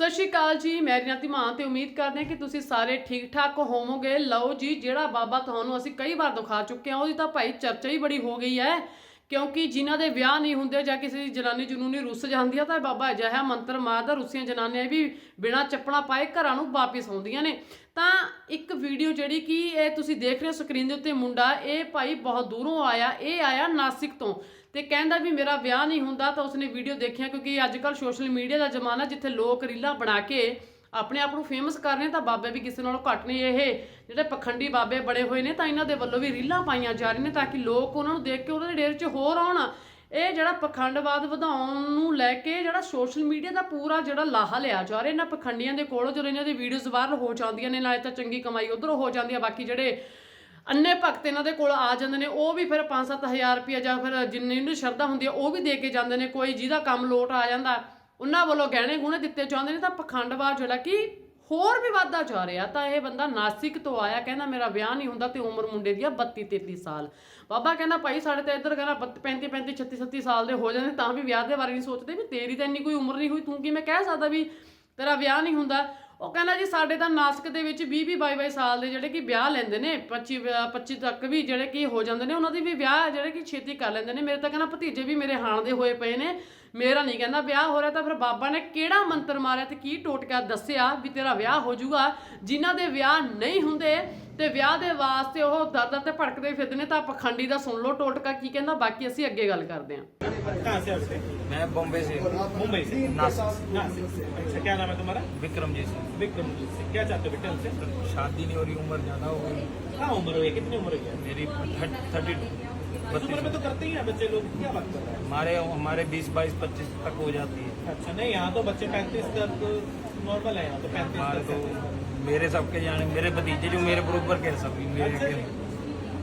ਸਤਿ ਸ਼੍ਰੀ ਅਕਾਲ ਜੀ, ਮੈਂ ਰਿਨਾਤੀ ਮਾਨ ਤੇ ਉਮੀਦ ਕਰਦੇ ਹਾਂ ਕਿ ਤੁਸੀਂ ਸਾਰੇ ਠੀਕ ਠਾਕ ਹੋਵੋਗੇ। ਲਓ ਜੀ, ਜਿਹੜਾ ਬਾਬਾ ਤੁਹਾਨੂੰ ਅਸੀਂ ਕਈ ਵਾਰ ਦਿਖਾ ਚੁੱਕੇ ਹਾਂ, ਉਹਦੀ ਤਾਂ ਭਾਈ ਚਰਚਾ ਹੀ ਬੜੀ ਹੋ ਗਈ ਹੈ। ਕਿਉਂਕਿ ਜਿਨ੍ਹਾਂ ਦੇ ਵਿਆਹ ਨਹੀਂ ਹੁੰਦੇ ਜਾਂ ਕਿਸੇ ਦੀ ਜਨਾਨੀ ਜਨੂਨੀ ਰੁੱਸ ਜਾਂਦੀ ਆ, ਤਾਂ ਬਾਬਾ ਅਜਿਹਾ ਮੰਤਰ ਮਾਰਦਾ ਰੁੱਸੀਆਂ ਜਨਾਨੀਆਂ ਵੀ ਬਿਨਾਂ ਚੱਪਣਾ ਪਾਏ ਘਰਾਂ ਨੂੰ ਵਾਪਿਸ ਆਉਂਦੀਆਂ ਨੇ। ਤਾਂ ਇੱਕ ਵੀਡੀਓ ਜਿਹੜੀ ਕਿ ਇਹ ਤੁਸੀਂ ਦੇਖ ਰਹੇ ਹੋ ਸਕਰੀਨ ਦੇ ਉੱਤੇ ਮੁੰਡਾ, ਇਹ ਭਾਈ ਬਹੁਤ ਦੂਰੋਂ ਆਇਆ, ਇਹ ਆਇਆ ਨਾਸਿਕ ਤੋਂ ਤੇ ਕਹਿੰਦਾ ਵੀ ਮੇਰਾ ਵਿਆਹ ਨਹੀਂ ਹੁੰਦਾ ਤਾਂ ਉਸਨੇ ਵੀਡੀਓ ਦੇਖਿਆ ਕਿਉਂਕਿ ਅੱਜ ਕੱਲ ਸੋਸ਼ਲ ਮੀਡੀਆ ਦਾ ਜ਼ਮਾਨਾ ਜਿੱਥੇ ਲੋਕ ਰੀਲਾਂ ਬਣਾ ਕੇ ਆਪਣੇ ਆਪ ਨੂੰ ਫੇਮਸ ਕਰ ਰਹੇ ਤਾਂ ਬਾਬੇ ਵੀ ਕਿਸੇ ਨਾਲੋਂ ਘੱਟ ਨਹੀਂ ਇਹ। ਜਿਹੜੇ ਪਖੰਡੀ ਬਾਬੇ ਬੜੇ ਹੋਏ ਨੇ ਤਾਂ ਇਹਨਾਂ ਦੇ ਵੱਲੋਂ ਵੀ ਰੀਲਾਂ ਪਾਈਆਂ ਜਾ ਰਹੀਆਂ ਨੇ ਤਾਂ ਕਿ ਲੋਕ ਉਹਨਾਂ ਨੂੰ ਦੇਖ ਕੇ ਉਹਨਾਂ ਦੇ ਡੇਰੇ 'ਚ ਹੋਰ ਆਉਣ। ਇਹ ਜਿਹੜਾ ਪਖੰਡਵਾਦ ਵਧਾਉਣ ਨੂੰ ਲੈ ਕੇ ਜਿਹੜਾ ਸੋਸ਼ਲ ਮੀਡੀਆ ਦਾ ਪੂਰਾ ਜਿਹੜਾ ਲਾਹਾ ਲਿਆ ਜਾ ਰਿਹਾ, ਇਹਨਾਂ ਪਖੰਡੀਆਂ ਦੇ ਕੋਲੋਂ ਜਦੋਂ ਇਹਨਾਂ ਦੀ ਵੀਡੀਓਜ਼ ਵਾਇਰਲ ਹੋ ਜਾਂਦੀਆਂ ਨੇ, ਨਾਲੇ ਤਾਂ ਚੰਗੀ ਕਮਾਈ ਉਧਰੋਂ ਹੋ ਜਾਂਦੀ ਆ, ਬਾਕੀ ਜਿਹੜੇ ਅੰਨੇ ਭਗਤ ਇਹਨਾਂ ਦੇ ਕੋਲ ਆ ਜਾਂਦੇ ਨੇ, ਉਹ ਵੀ ਫਿਰ 5-7000 ਰੁਪਇਆ ਜਾਂ ਫਿਰ ਜਿੰਨੀ ਨੂੰ ਸ਼ਰਧਾ ਹੁੰਦੀ ਆ, ਉਹ ਵੀ ਦੇ ਕੇ ਜਾਂਦੇ ਨੇ, ਕੋਈ ਜਿਹਦਾ ਕੰਮ ਲੋਟ ਆ ਜਾਂਦਾ। ਉਹਨਾਂ ਵੱਲੋਂ ਗਹਿਣੇ ਗੁਣੇ ਦਿੱਤੇ ਜਾਂਦੇ ਨੇ, ਤਾਂ ਪਖੰਡਵਾਦ ਜਿਹੜਾ ਕਿ ਹੋਰ ਵੀ ਵੱਧਦਾ ਜਾ ਰਿਹਾ। ਤਾਂ ਇਹ ਬੰਦਾ ਨਾਸਿਕ ਤੋਂ ਆਇਆ, ਕਹਿੰਦਾ ਮੇਰਾ ਵਿਆਹ ਨਹੀਂ ਹੁੰਦਾ ਤੇ ਉਮਰ ਮੁੰਡੇ ਦੀ ਆ 32 33 ਸਾਲ। ਬਾਬਾ ਕਹਿੰਦਾ, ਭਾਈ ਸਾਡੇ ਤਾਂ ਇੱਧਰ ਕਹਿੰਦਾ 35 35 36 36 ਸਾਲ ਦੇ ਹੋ ਜਾਂਦੇ, ਤਾਂ ਵੀ ਵਿਆਹ ਦੇ ਬਾਰੇ ਨਹੀਂ ਸੋਚਦੇ ਵੀ ਤੇਰੀ ਤਾਂ ਇੰਨੀ ਕੋਈ ਉਮਰ ਨਹੀਂ ਹੋਈ, ਤੂੰ ਕਿਵੇਂ ਕਹਿ ਸਕਦਾ ਵੀ ਤੇਰਾ ਵਿਆਹ ਨਹੀਂ ਹੁੰਦਾ? ਉਹ ਕਹਿੰਦਾ, ਜੀ ਸਾਡੇ ਤਾਂ ਨਾਸਕ ਦੇ ਵਿੱਚ 20 20 22 22 ਸਾਲ ਦੇ ਜਿਹੜੇ ਕਿ ਵਿਆਹ ਲੈਂਦੇ ਨੇ 25 ਵਿਆਹ- 25 ਤੱਕ ਵੀ ਜਿਹੜੇ ਕਿ ਹੋ ਜਾਂਦੇ ਨੇ, ਉਹਨਾਂ ਦੀ ਵੀ ਵਿਆਹ ਜਿਹੜੇ ਕਿ ਛੇਤੀ ਕਰ ਲੈਂਦੇ ਨੇ। ਮੇਰੇ ਤਾਂ ਕਹਿੰਦਾ ਭਤੀਜੇ ਵੀ ਮੇਰੇ ਹਾਣ ਦੇ ਹੋਏ ਪਏ ਨੇ ਮੇਰਾ ਨਹੀਂ ਕਹਿੰਦਾ ਵਿਆਹ ਹੋ ਰਿਹਾ ਤਾਂ ਫਿਰ ਬਾਬਾ ਨੇ ਕਿਹੜਾ ਮੰਤਰ ਮਾਰਿਆ ਤੇ ਕੀ ਟੋਟਕਾ ਦੱਸਿਆ ਵੀ ਤੇਰਾ ਵਿਆਹ ਹੋ ਜਾਊਗਾ ਜਿਨ੍ਹਾਂ ਦੇ ਵਿਆਹ ਨਹੀਂ ਹੁੰਦੇ ਤੇ ਵਿਆਹ ਦੇ ਵਾਸਤੇ ਉਹ ਦਰ ਦਰ ਤੇ ਭੜਕਦੇ ਫਿਰਦੇ ਨੇ ਤਾਂ ਪਖੰਡੀ ਦਾ ਸੁਣ ਲਓ ਟੋਟਕਾ ਕੀ ਕਹਿੰਦਾ ਬਾਕੀ ਅਸੀਂ ਅੱਗੇ ਗੱਲ ਕਰਦੇ ਹਾਂ कहाँ से आप से मैं बॉम्बे से मुंबई से नासिक नासिक से अच्छा क्या नाम है तुम्हारा विक्रम जी से विक्रम जी से क्या चाहते हो बेटे हमसे शादी नहीं हो रही उम्र ज्यादा हो गई हाँ उम्र हुई है कितनी उम्र हुई है मेरी थर्टी में तो करते ही हैं बच्चे लोग। क्या बात कर रहे हैं? हमारे हमारे बीस बाईस पच्चीस तक हो जाती है। अच्छा नहीं यहाँ तो बच्चे पैंतीस तक नॉर्मल है यहाँ तो पैंतीस हमारे तो मेरे सबके जाने मेरे भतीजे जो मेरे बरोबर के सभी मेरे अच्छा के।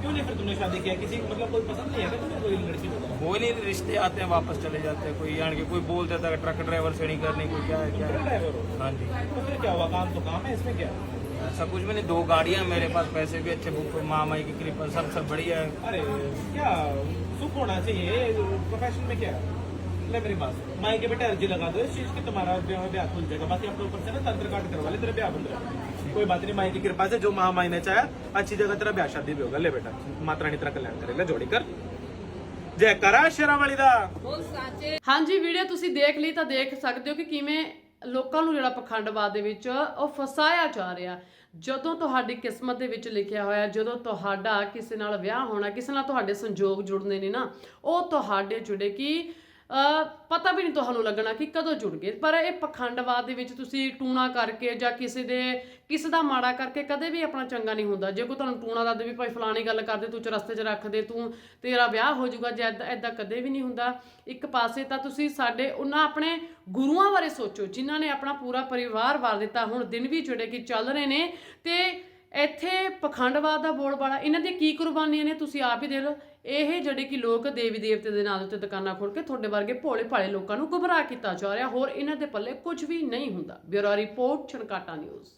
क्यों नहीं फिर तुमने शादी किया? किसी मतलब कोई पसंद नहीं है तुम्हें कोई लड़की कोई नहीं रिश्ते आते हैं वापस चले जाते हैं। कोई यानी कि कोई बोल देता है ट्रक ड्राइवर से नहीं करनी कोई क्या है क्या है? हाँ जी। तो फिर क्या हुआ? काम तो काम है इसमें क्या? है? ऐसा कुछ भी नहीं दो गाड़ियां हैं मेरे पास पैसे भी अच्छे बुक माँ माई की कृपा सब सब बढ़िया है अरे क्या सुख होना चाहिए प्रोफेशन में क्या है ले मेरी बात सुनो। माई के बेटे अर्जी लगा दो इस चीज की तुम्हारा ब्याह ब्याह खुल जाएगा बाकी अपने ऊपर से ना तंत्र काट करवा ले तेरे ब्याह बंद रहे कोई बात नहीं माई की कृपा से जो महामाई ने चाहा अच्छी जगह तेरा ब्याह शादी भी होगा ले बेटा माता रानी तेरा कल्याण करेगा जोड़ी कर जय करा शेरा वाली दा ਹਾਂਜੀ ਵੀਡੀਓ ਤੁਸੀਂ ਦੇਖ ਲਈ ਤਾਂ ਦੇਖ ਸਕਦੇ ਹੋ ਕਿ ਕਿਵੇਂ ਲੋਕਾਂ ਨੂੰ ਜਿਹੜਾ ਪਖੰਡਵਾਦ ਦੇ ਵਿੱਚ ਉਹ ਫਸਾਇਆ ਜਾ ਰਿਹਾ। ਜਦੋਂ ਤੁਹਾਡੀ ਕਿਸਮਤ ਦੇ ਵਿੱਚ ਲਿਖਿਆ ਹੋਇਆ, ਜਦੋਂ ਤੁਹਾਡਾ ਕਿਸੇ ਨਾਲ ਵਿਆਹ ਹੋਣਾ, ਕਿਸੇ ਨਾਲ ਤੁਹਾਡੇ ਸੰਜੋਗ ਜੁੜਨੇ ਨੇ ਨਾ, ਉਹ ਤੁਹਾਡੇ ਜੁੜੇ ਕਿ ਪਤਾ ਵੀ ਨਹੀਂ ਤੁਹਾਨੂੰ ਲੱਗਣਾ ਕਿ ਕਦੋਂ ਜੁੜ ਗਏ, ਪਰ ਇਹ ਪਖੰਡਵਾਦ ਦੇ ਵਿੱਚ ਤੁਸੀਂ ਟੂਣਾ ਕਰਕੇ ਜਾਂ ਕਿਸੇ ਦੇ, ਕਿਸੇ ਦਾ ਮਾੜਾ ਕਰਕੇ ਕਦੇ ਵੀ ਆਪਣਾ ਚੰਗਾ ਨਹੀਂ ਹੁੰਦਾ। ਜੇ ਕੋਈ ਤੁਹਾਨੂੰ ਟੂਣਾ ਦੱਸ ਦੇ ਵੀ ਭਾਈ ਫਲਾਣੀ ਗੱਲ ਕਰਦੇ, ਤੂੰ ਚਰਸਤੇ 'ਚ ਰੱਖ ਦੇ, ਤੂੰ ਤੇਰਾ ਵਿਆਹ ਹੋ ਜਾਊਗਾ, ਜੇ ਐਦਾਂ ਐਦਾਂ ਕਦੇ ਵੀ ਨਹੀਂ ਹੁੰਦਾ। ਇੱਕ ਪਾਸੇ ਤਾਂ ਤੁਸੀਂ ਸਾਡੇ, ਉਹਨਾਂ ਆਪਣੇ ਗੁਰੂਆਂ ਬਾਰੇ ਸੋਚੋ, ਜਿਨ੍ਹਾਂ ਨੇ ਆਪਣਾ ਪੂਰਾ ਪਰਿਵਾਰ ਵਾਰ ਦਿੱਤਾ। ਹੁਣ ਦਿਨ ਵੀ ਜਿਹੜੇ ਕਿ ਚੱਲ ਰਹੇ ਨੇ, ਤੇ ਇੱਥੇ ਪਖੰਡਵਾਦ ਦਾ ਬੋਲਬਾਲਾ ਇਹਨਾਂ ਦੀਆਂ ਕੀ ਕੁਰਬਾਨੀਆਂ ਨੇ, ਤੁਸੀਂ ਆਪ ਹੀ ਦੇਖ ਲਓ। ਇਹ ਜਿਹੜੇ ਕਿ ਲੋਕ ਦੇਵੀ ਦੇਵਤੇ ਦੇ ਨਾਂ ਦੇ ਉੱਤੇ ਦੁਕਾਨਾਂ ਖੋਲ ਕੇ ਤੁਹਾਡੇ ਵਰਗੇ ਭੋਲੇ ਭਾਲੇ ਲੋਕਾਂ ਨੂੰ ਗੁੰਮਰਾਹ ਕੀਤਾ ਜਾ ਰਿਹਾ, ਹੋਰ ਇਹਨਾਂ ਦੇ ਪੱਲੇ ਕੁਝ ਵੀ ਨਹੀਂ ਹੁੰਦਾ। Bureau report, Chhankata news.